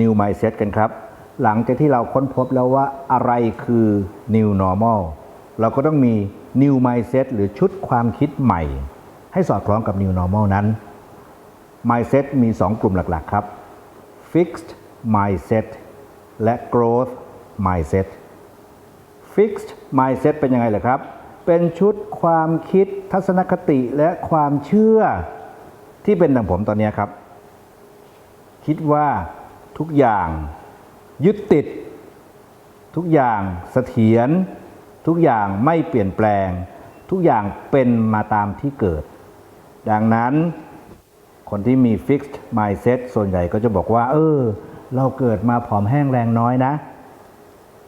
New Mindset กันครับ หลังจากที่เราค้นพบแล้วว่าอะไรคือ New Normal เราก็ต้องมี New Mindset หรือชุดความคิดใหม่ ให้สอดคล้องกับ New Normal นั้น Mindset มี 2 กลุ่มหลัก ๆ ครับ Fixed Mindset และ Growth Mindset Fixed Mindset เป็นยังไงเหรอครับ เป็นชุดความคิดทัศนคติและความเชื่อที่เป็นดังผมตอนนี้ครับ คิดว่า ทุกอย่าง ยึดติด ทุกอย่างเสถียรทุกอย่างไม่เปลี่ยนแปลง ทุกอย่างเป็นมาตามที่เกิด ดังนั้นคนที่มี fixed mindset ส่วนใหญ่ก็จะบอกว่า เออ เราเกิดมาผอมแห้งแรงน้อยนะ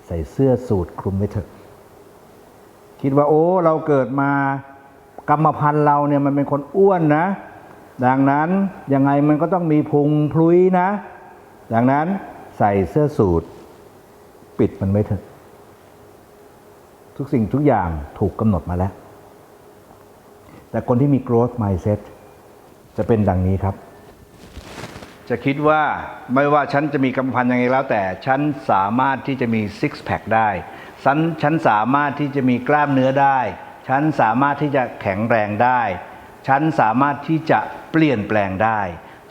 ใส่เสื้อสูทคลุมไว้เถอะ คิดว่าโอ้ เราเกิดมากรรมพันธุ์เราเนี่ยมันเป็นคนอ้วนนะ ดังนั้นยังไงมันก็ต้องมีพุงพลุยนะ ดังนั้นใส่เสื้อสูทปิดมันไว้เถอะ ทุกสิ่งทุกอย่างถูกกำหนดมาแล้ว แต่คนที่มี growth mindset จะเป็นดังนี้ครับ จะคิดว่าไม่ว่าฉันจะมีกำพันยังไงแล้ว แต่ฉันสามารถที่จะมี six pack ได้ฉันฉันสามารถที่จะมีกล้ามเนื้อได้ ฉันสามารถที่จะแข็งแรงได้ ฉันสามารถที่จะเปลี่ยนแปลงได้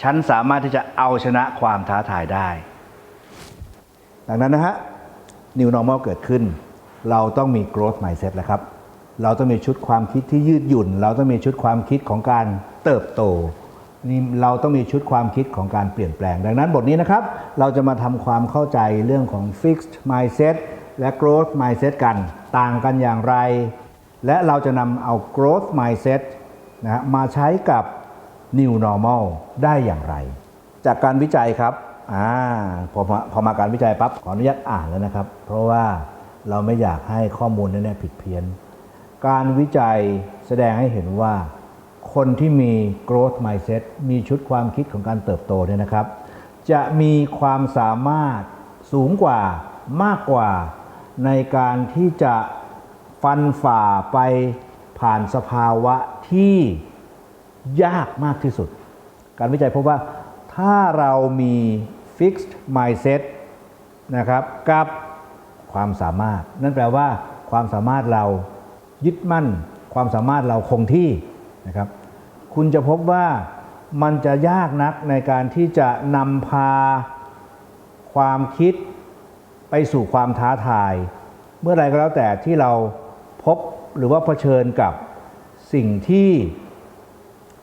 ฉันสามารถที่จะเอาชนะความท้าทายได้ ดังนั้นนะฮะ New Normal เกิดขึ้น เราต้องมี growth mindset แล้วครับ เราต้องมีชุดความคิดที่ยืดหยุ่น เราต้องมีชุดความคิดของการเติบโตนี่เราต้องมีชุดความคิดของการเปลี่ยนแปลง ดังนั้นบทนี้นะครับ เราจะมาทำความเข้าใจเรื่องของ fixed mindset และ growth mindset กันต่างกันอย่างไร และเราจะนำเอา growth mindset นะฮะมาใช้กับ new normal ได้อย่างไร จากการวิจัยครับอ่าพอมาพอมาการวิจัยปั๊บขออนุญาตอ่านแล้วนะครับ เพราะว่าเราไม่อยากให้ข้อมูลนั้นเนี่ยผิดเพี้ยน การวิจัยแสดงให้เห็นว่า คนที่มี growth mindset มีชุดความคิดของการเติบโตเนี่ยนะครับ จะมีความสามารถสูงกว่ามากกว่าในการที่จะฟันฝ่าไปผ่านสภาวะที่ ยากมากที่สุด การวิจัยพบว่าถ้าเรามี fixed mindset นะครับกับความสามารถ นั่นแปลว่าความสามารถเรายึดมั่น ความสามารถเราคงที่นะครับ คุณจะพบว่ามันจะยากนักในการที่จะนำพาความคิดไปสู่ความท้าทาย เมื่อไรก็แล้วแต่ที่เราพบหรือว่าเผชิญกับสิ่งที่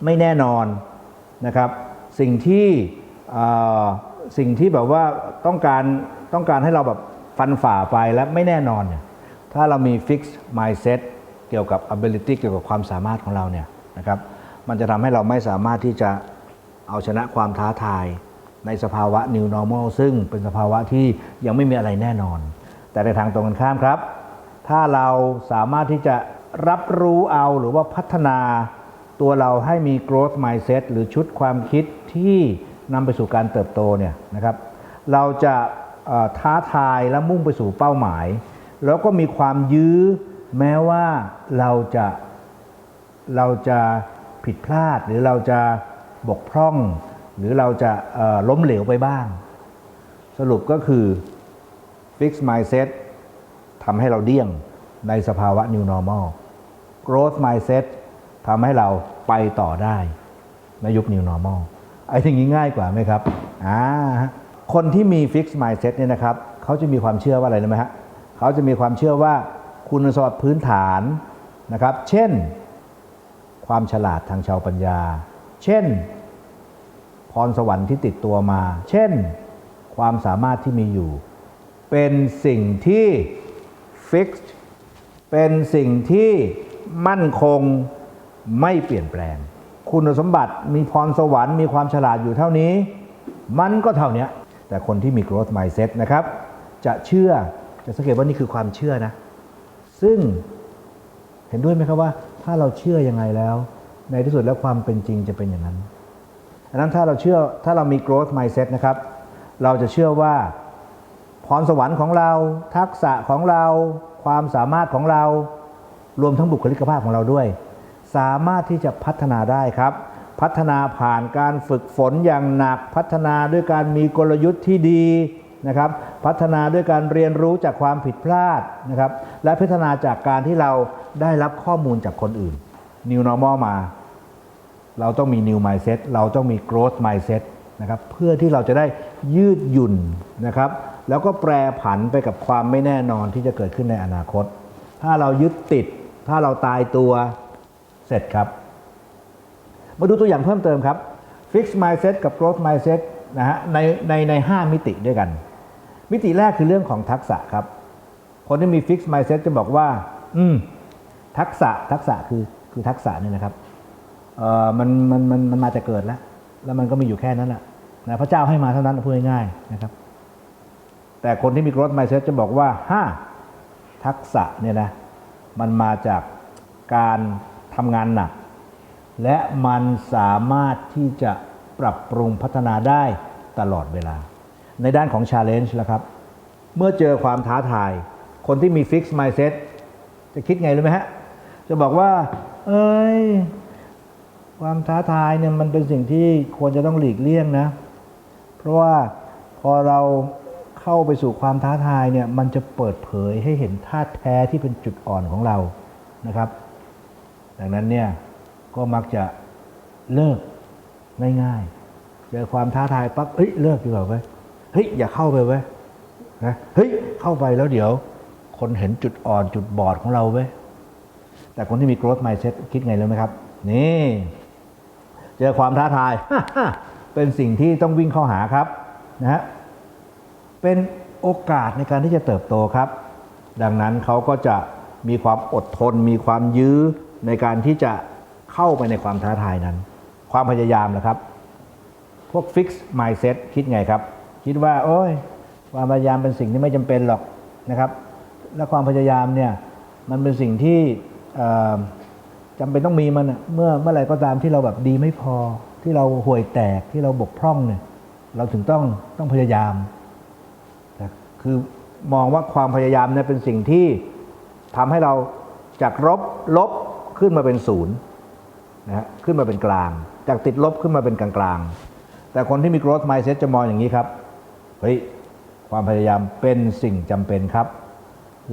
ไม่แน่นอนนะครับสิ่งที่สิ่งที่แบบว่าต้องการต้องการให้เราแบบฟันฝ่าไปและไม่แน่นอนเนี่ยถ้าเรามี fixed mindset เกี่ยวกับ ability เกี่ยวกับความสามารถของเราเนี่ยนะครับมันจะทำให้เราไม่สามารถที่จะเอาชนะความท้าทายในสภาวะ new normal ซึ่งเป็นสภาวะที่ยังไม่มีอะไรแน่นอน แต่ในทางตรงกันข้ามครับ ถ้าเราสามารถที่จะรับรู้เอาหรือว่าพัฒนา ตัวเราให้มี growth mindset หรือชุดความคิดที่นำไปสู่การเติบโตเนี่ยนะครับ เราจะท้าทายและมุ่งไปสู่เป้าหมาย แล้วก็มีความยื้อแม้ว่าเราจะเราจะผิดพลาด หรือเราจะบกพร่อง หรือเราจะล้มเหลวไปบ้าง สรุปก็คือ fix mindset ทำให้เราเดี่ยงในสภาวะ new normal growth mindset ทำให้เราไปต่อได้ในยุค new normal ไอ้ทีนี้ง่ายกว่าไหมครับอ่าคนที่มี fixed mindset เนี่ยนะครับเขาจะมีความเชื่อว่าอะไรรู้ไหมฮะเขาจะมีความเชื่อว่าคุณสมบัติพื้นฐานนะครับ เช่น ความฉลาดทางชาวปัญญา เช่น พรสวรรค์ที่ติดตัวมา เช่น ความสามารถที่มีอยู่ เป็นสิ่งที่ fixed เป็นสิ่งที่มั่นคง ไม่เปลี่ยนแปลง คุณสมบัติมีพรสวรรค์มีความฉลาดอยู่เท่านี้ มันก็เท่านี้แต่คนที่มี growth mindset นะครับ จะเชื่อจะสังเกตว่านี่คือความเชื่อนะ ซึ่งเห็นด้วยไหมครับว่า ถ้าเราเชื่อยังไงแล้ว ในที่สุดแล้วความเป็นจริงจะเป็นอย่างนั้นดังนั้นถ้าเราเชื่อถ้าเรามี growth mindset นะครับ เราจะเชื่อว่าพรสวรรค์ของเรา ทักษะของเรา ความสามารถของเรา รวมทั้งบุคลิกภาพของเราด้วย สามารถที่จะพัฒนาได้ครับ พัฒนาผ่านการฝึกฝนอย่างหนัก พัฒนาด้วยการมีกลยุทธ์ที่ดีนะครับพัฒนาด้วยการเรียนรู้จากความผิดพลาดนะครับและพัฒนาจากการที่เราได้รับข้อมูลจากคนอื่น New Normal มา เราต้องมี new mindset เราต้องมี growth mindset นะครับเพื่อที่เราจะได้ยืดหยุ่นนะครับแล้วก็แปรผันไปกับความไม่แน่นอนที่จะเกิดขึ้นในอนาคต ถ้าเรายึดติด ถ้าเราตายตัว เสร็จครับ มาดูตัวอย่างเพิ่มเติมครับ fixed mindset กับ growth mindset นะฮะในในในห้ามิติด้วยกัน มิติแรกคือเรื่องของทักษะครับ คนที่มี fixed mindset จะบอกว่า อืม ทักษะทักษะคือคือทักษะเนี่ยนะครับเอ่อมันมันมันมันมาแต่เกิดแล้ว แล้วมันก็มีอยู่แค่นั้นแหละนะพระเจ้าให้มาเท่านั้นพูดง่ายๆนะครับ แต่คนที่มี growth mindset จะบอกว่าห้าทักษะเนี่ยนะมันมาจากการ ทำงานหนัก และมันสามารถที่จะปรับปรุงพัฒนาได้ตลอดเวลา ในด้านของ challenge ล้วครับ เมื่อเจอความท้าทาย คนที่มี fixed mindset จะคิดไงรู้ไหมฮะ จะบอกว่า เอ้ย ความท้าทายเนี่ยมันเป็นสิ่งที่ควรจะต้องหลีกเลี่ยงนะ เพราะว่าพอเราเข้าไปสู่ความท้าทายเนี่ยมันจะเปิดเผยให้เห็นท่าแท้ที่เป็นจุดอ่อนของเรานะครับ ดังนั้นเนี่ยก็มักจะเลิกง่ายๆเจอความท้าทายปั๊บเฮ้ยเลิกดีกว่าเว้ยเฮ้ยอย่าเข้าไปเว้ยนะเฮ้ยเข้าไปแล้วเดี๋ยว คนเห็นจุดอ่อนจุดบอดของเราเว้ยแต่คนที่มี growth mindset คิดไงรู้ไหมครับ นี่ เจอความท้าทายเป็นสิ่งที่ต้องวิ่งเข้าหาครับนะฮะเป็นโอกาสในการที่จะเติบโตครับ ดังนั้นเขาก็จะมีความอดทน มีความยื้อ ในการที่จะเข้าไปในความท้าทายนั้น ความพยายามนะครับ พวก fix mindset คิดไงครับ คิดว่า โอ้ยความพยายามเป็นสิ่งที่ไม่จำเป็นหรอกนะครับ และความพยายามเนี่ยมันเป็นสิ่งที่เอ่อจำเป็นต้องมีมันเมื่อเมื่อไหร่ก็ตามที่เราแบบดีไม่พอที่เราห่วยแตกที่เราบกพร่องเนี่ยเราถึงต้องต้องพยายามคือมองว่าความพยายามเนี่ยเป็นสิ่งที่ทำให้เราจากลบลบ ขึ้นมาเป็นศูนย์นะฮะขึ้นมาเป็นกลาง จากติดลบขึ้นมาเป็นกลางกลางๆ แต่คนที่มี growth mindset จะมองอย่างนี้ครับ เฮ้ย ความพยายามเป็นสิ่งจำเป็นครับ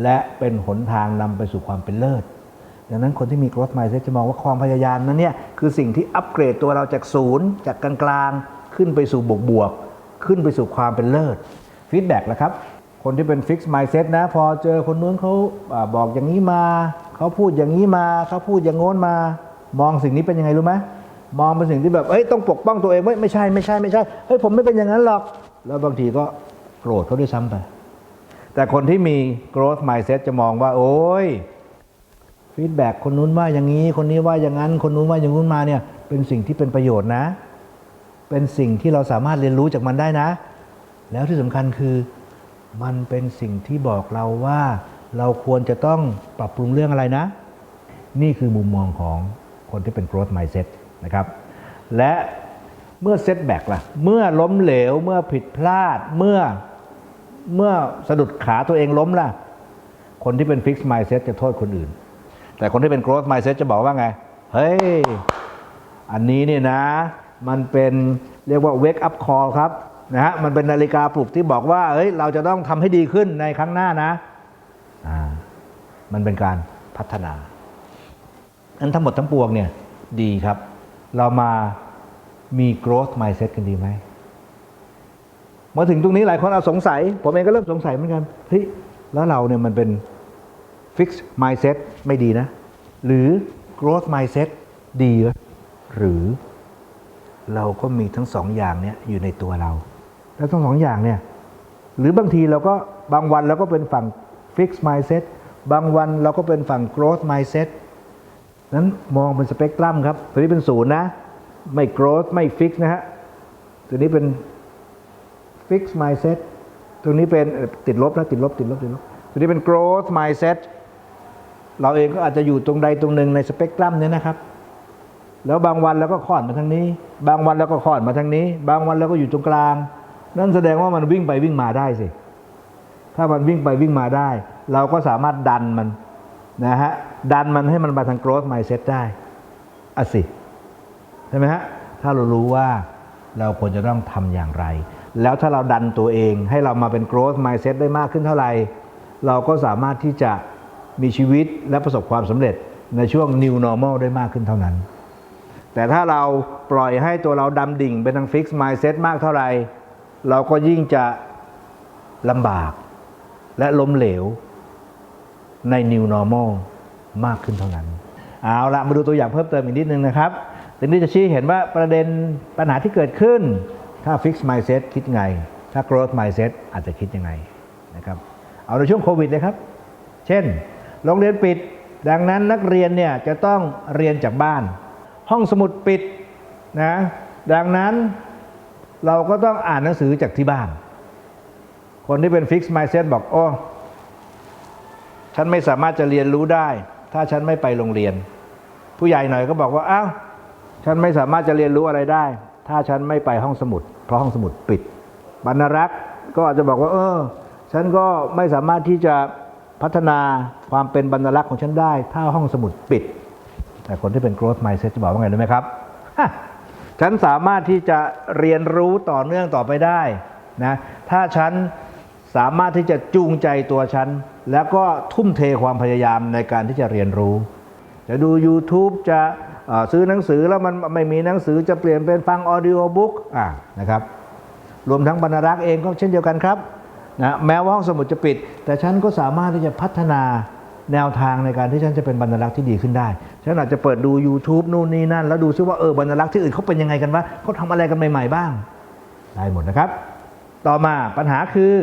และเป็นหนทางนำไปสู่ความเป็นเลิศ ดังนั้นคนที่มี growth mindset จะมองว่าความพยายามนั้นเนี่ยคือสิ่งที่อัปเกรดตัวเราจากศูนย์จากกลางๆ ขึ้นไปสู่บวกบวกขึ้นไปสู่ความเป็นเลิศฟีดแบ็กละครับ คนที่เป็น fix mindset นะ พอเจอคนนู้นเขาบอกอย่างนี้มา เขาพูดอย่างนี้มา เขาพูดอย่างโน้นมา มองสิ่งนี้เป็นยังไงรู้ไหมมองเป็นสิ่งที่แบบเอ้ยต้องปกป้องตัวเองเว้ยไม่ใช่ไม่ใช่ไม่ใช่เฮ้ยผมไม่เป็นอย่างนั้นหรอก แล้วบางทีก็โกรธเขาด้วยซ้ำไป แต่คนที่มี growth mindset จะมองว่า โอ้ยฟีดแบ็กคนนู้นว่าอย่างนี้ คนนี้ว่าอย่างนั้น คนนู้นว่าอย่างนู้นมาเนี่ย เป็นสิ่งที่เป็นประโยชน์นะ เป็นสิ่งที่เราสามารถเรียนรู้จากมันได้นะ แล้วที่สำคัญคือ มันเป็นสิ่งที่บอกเราว่า เราควรจะต้องปรับปรุงเรื่องอะไรนะ นี่คือมุมมองของคนที่เป็น growth mindset นะครับ และเมื่อ setback ล่ะ เมื่อล้มเหลว เมื่อผิดพลาด เมื่อเมื่อสะดุดขาตัวเองล้มล่ะ คนที่เป็น fixed mindset จะโทษคนอื่น แต่คนที่เป็น growth mindset จะบอกว่าไง เฮ้ย อันนี้เนี่ยนะ มันเป็นเรียกว่า wake up call ครับ นะฮะมันเป็นนาฬิกาปลุกที่บอกว่าเฮ้ยเราจะต้องทำให้ดีขึ้นในครั้งหน้านะอ่ามันเป็นการพัฒนาอันทั้งหมดทั้งปวงเนี่ยดีครับ เรามามี growth mindset กันดีไหมมาถึงตรงนี้หลายคนเอาสงสัย ผมเองก็เริ่มสงสัยเหมือนกันเฮ้ยแล้วเราเนี่ยมันเป็น fixed mindset ไม่ดีนะ หรือ growth mindset ดี หรือเราก็มีทั้งสองอย่างเนี่ยอยู่ในตัวเรา แล้วทั้งสองอย่างเนี่ยหรือบางทีเราก็บางวันเราก็เป็นฝั่ง fix mindset บางวันเราก็เป็นฝั่ง growth mindset นั้นมองเป็นสเปกตรัมครับ ตัวนี้เป็นศูนย์นะ ไม่ growth ไม่ fix นะฮะ ตัวนี้เป็น fix mindset ตัวนี้เป็นติดลบนะติดลบติดลบติดลบ ตัวนี้เป็น growth mindset เราเองก็อาจจะอยู่ตรงใดตรงหนึ่งในสเปกตรัมเนี้นะครับ แล้วบางวันเราก็คลอดมาทางนี้ บางวันเราก็คลอดมาทางนี้ บางวันเราก็อยู่ตรงกลาง นั่นแสดงว่ามันวิ่งไปวิ่งมาได้สิ ถ้ามันวิ่งไปวิ่งมาได้ เราก็สามารถดันมันนะฮะ ดันมันให้มันมาทาง growth mindset ได้อะสิ ใช่ไหมฮะ ถ้าเรารู้ว่าเราควรจะต้องทำอย่างไร แล้วถ้าเราดันตัวเองให้เรามาเป็น growth mindset ได้มากขึ้นเท่าไหร่ เราก็สามารถที่จะมีชีวิตและประสบความสำเร็จในช่วง new normal ได้มากขึ้นเท่านั้น แต่ถ้าเราปล่อยให้ตัวเราดำดิ่งไปทาง fix mindset มากเท่าไหร่ เราก็ยิ่งจะลำบากและล้มเหลวใน new normal มากขึ้นเท่านั้น เอาละมาดูตัวอย่างเพิ่มเติมอีกนิดนึงนะครับตรงนี้จะชี้เห็นว่าประเด็นปัญหาที่เกิดขึ้น ถ้า fix mindset คิดไง ถ้า growth mindset อาจจะคิดยังไงนะครับ เอาในช่วงโควิดเลยครับ เช่น โรงเรียนปิด ดังนั้นนักเรียนเนี่ยจะต้องเรียนจากบ้าน ห้องสมุดปิดนะ ดังนั้น เราก็ต้องอ่านหนังสือจากที่บ้าน คนที่เป็น fix mindset บอกโอ้ฉันไม่สามารถจะเรียนรู้ได้ ถ้าฉันไม่ไปโรงเรียน ผู้ใหญ่หน่อยก็บอกว่าอ้าวฉันไม่สามารถจะเรียนรู้อะไรได้ ถ้าฉันไม่ไปห้องสมุด เพราะห้องสมุดปิดบรรณรักษ์ก็อาจจะบอกว่า เออ ฉันก็ไม่สามารถที่จะพัฒนาความเป็นบรรณรักษ์ของฉันได้ ถ้าห้องสมุดปิด แต่คนที่เป็น growth mindset จะบอกว่าไงรู้ไหมครับ ฉันสามารถที่จะเรียนรู้ต่อเนื่องต่อไปได้นะถ้าฉันสามารถที่จะจูงใจตัวฉัน แล้วก็ทุ่มเทความพยายามในการที่จะเรียนรู้ จะดู YouTube จะซื้อหนังสือแล้วมันไม่มีหนังสือจะเปลี่ยนเป็นฟังออดิโอบุ๊กอะนะครับรวมทั้งบรรณรักษ์เองก็เช่นเดียวกันครับนะแม้ว่าห้องสมุดจะปิด แต่ฉันก็สามารถที่จะพัฒนา แนวทางในการที่ฉันจะเป็นบรรณรักษ์ที่ดีขึ้นได้ ฉันอาจจะเปิดดู YouTube นู่นนี่นั่น แล้วดูซิว่าเออบรรณรักษ์ที่อื่นเขาเป็นยังไงกันวะเขาทำอะไรกันใหม่ ๆ บ้าง ได้หมดนะครับ ต่อมาปัญหาคือ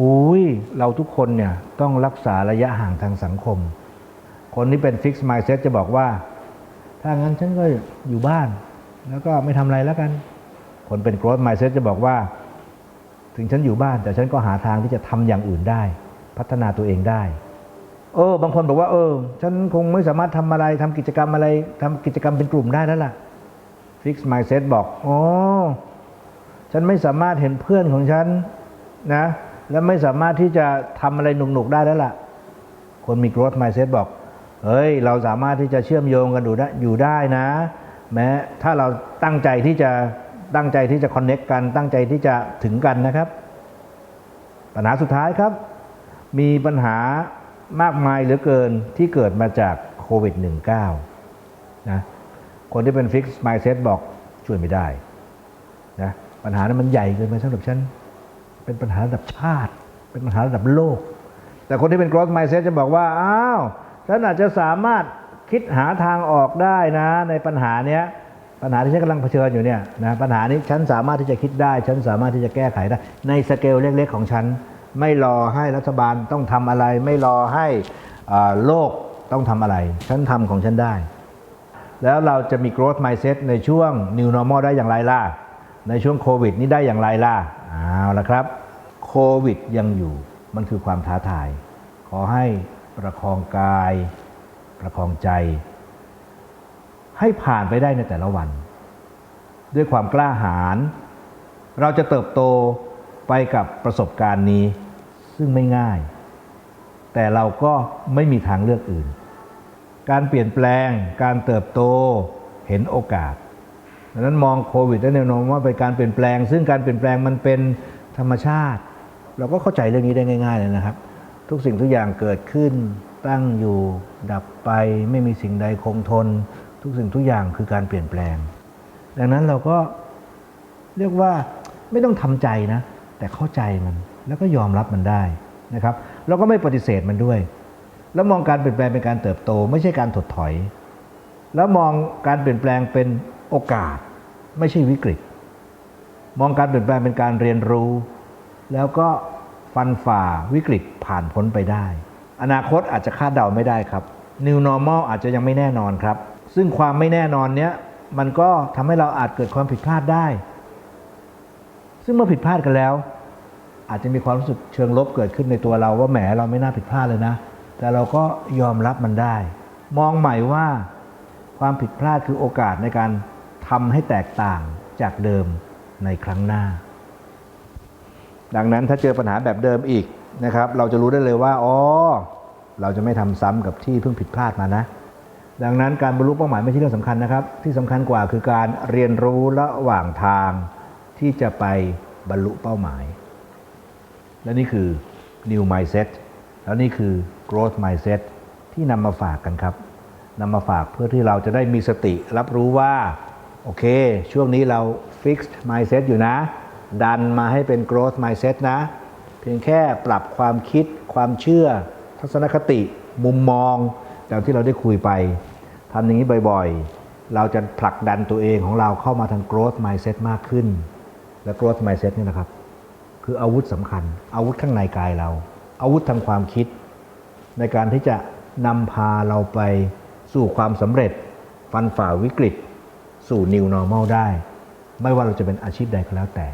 อุ้ยเราทุกคนเนี่ยต้องรักษาระยะห่างทางสังคม คนที่เป็น fixed mindset จะบอกว่า ถ้างั้นฉันก็อยู่บ้าน แล้วก็ไม่ทำอะไรแล้วกัน คนเป็น growth mindset จะบอกว่า ถึงฉันอยู่บ้านแต่ฉันก็หาทางที่จะทำอย่างอื่นได้ พัฒนาตัวเองได้ เออ บางคนบอกว่า เออ ฉันคงไม่สามารถทำอะไรทำกิจกรรมอะไรทำกิจกรรมเป็นกลุ่มได้แล้วล่ะ fix mindset บอกอ๋อฉันไม่สามารถเห็นเพื่อนของฉันนะ และไม่สามารถที่จะทำอะไรหนุกๆได้แล้วล่ะ คนมี growth mindset บอกเฮ้ย เราสามารถที่จะเชื่อมโยงกันอยู่ได้อยู่ได้นะ แม้ถ้าเราตั้งใจที่จะตั้งใจที่จะ connect กัน ตั้งใจที่จะถึงกันนะครับ ปัญหาสุดท้ายครับ มีปัญหา มากมายเหลือเกินที่เกิดมาจากโควิด -19 นะคนที่เป็น fixed mindset บอกช่วยไม่ได้นะปัญหานั้นมันใหญ่เกินไปสำหรับฉัน เป็นปัญหาระดับชาติ เป็นปัญหาระดับโลก แต่คนที่เป็น growth mindset จะบอกว่า อ้าวฉันอาจจะสามารถคิดหาทางออกได้นะ ในปัญหาเนี้ยปัญหาที่ฉันกำลังเผชิญอยู่เนี่ยนะปัญหานี้ฉันสามารถที่จะคิดได้ ฉันสามารถที่จะแก้ไขได้ ในสเกลเล็ก ๆ ของฉัน ไม่รอให้รัฐบาลต้องทำอะไร ไม่รอให้โลกต้องทำอะไร ฉันทำของฉันได้ แล้วเราจะมี growth mindset ในช่วง new normal ได้อย่างไรล่ะ ในช่วงโควิดนี้ได้อย่างไรล่ะเอาละครับโควิดยังอยู่มันคือความท้าทาย ขอให้ประคองกาย ประคองใจ ให้ผ่านไปได้ในแต่ละวัน ด้วยความกล้าหาญเราจะเติบโต ไปกับประสบการณ์นี้ ซึ่งไม่ง่าย แต่เราก็ไม่มีทางเลือกอื่น การเปลี่ยนแปลง การเติบโตเห็นโอกาสดังนั้นมองโควิดและแนวโน้มว่าเป็นการเปลี่ยนแปลง ซึ่งการเปลี่ยนแปลงมันเป็นธรรมชาติ เราก็เข้าใจเรื่องนี้ได้ง่าย ๆ เลยนะครับ ทุกสิ่งทุกอย่างเกิดขึ้น ตั้งอยู่ดับไปไม่มีสิ่งใดคงทน ทุกสิ่งทุกอย่างคือการเปลี่ยนแปลง ดังนั้นเราก็เรียกว่าไม่ต้องทำใจนะ แต่เข้าใจมันแล้วก็ยอมรับมันได้นะครับแล้วก็ไม่ปฏิเสธมันด้วย แล้วมองการเปลี่ยนแปลงเป็นการเติบโต ไม่ใช่การถดถอย แล้วมองการเปลี่ยนแปลงเป็นโอกาส ไม่ใช่วิกฤต มองการเปลี่ยนแปลงเป็นการเรียนรู้ แล้วก็ฟันฝ่าวิกฤตผ่านพ้นไปได้ อนาคตอาจจะคาดเดาไม่ได้ครับ New Normal อาจจะยังไม่แน่นอนครับ ซึ่งความไม่แน่นอนเนี้ยมันก็ทำให้เราอาจเกิดความผิดพลาดได้ ซึ่งเมื่อผิดพลาดกันแล้ว อาจจะมีความรู้สึกเชิงลบเกิดขึ้นในตัวเราว่าแหมเราไม่น่าผิดพลาดเลยนะ แต่เราก็ยอมรับมันได้ มองใหม่ว่าความผิดพลาดคือโอกาสในการทำให้แตกต่างจากเดิมในครั้งหน้า ดังนั้นถ้าเจอปัญหาแบบเดิมอีกนะครับ เราจะรู้ได้เลยว่าอ๋อเราจะไม่ทำซ้ำกับที่เพิ่งผิดพลาดมานะ ดังนั้นการบรรลุเป้าหมายไม่ใช่เรื่องสำคัญนะครับ ที่สำคัญกว่าคือการเรียนรู้ระหว่างทาง ที่จะไปบรรลุเป้าหมาย และนี่คือ new mindset แล้วนี่คือ growth mindset ที่นำมาฝากกันครับนำมาฝากเพื่อที่เราจะได้มีสติรับรู้ว่า โอเค ช่วงนี้เรา fixed mindset อยู่นะ ดันมาให้เป็น growth mindset นะ เพียงแค่ปรับความคิด ความเชื่อ ทัศนคติ มุมมองอย่างที่เราได้คุยไปทำอย่างนี้บ่อยๆ เราจะผลักดันตัวเองของเราเข้ามาทาง growth mindset มากขึ้น และ growth mindset นี่นะครับ คืออาวุธสำคัญ อาวุธข้างในกายเรา อาวุธทางความคิด ในการที่จะนำพาเราไปสู่ความสำเร็จ ฟันฝ่าวิกฤต สู่ new normal ได้ ไม่ว่าเราจะเป็นอาชีพใดก็แล้วแต่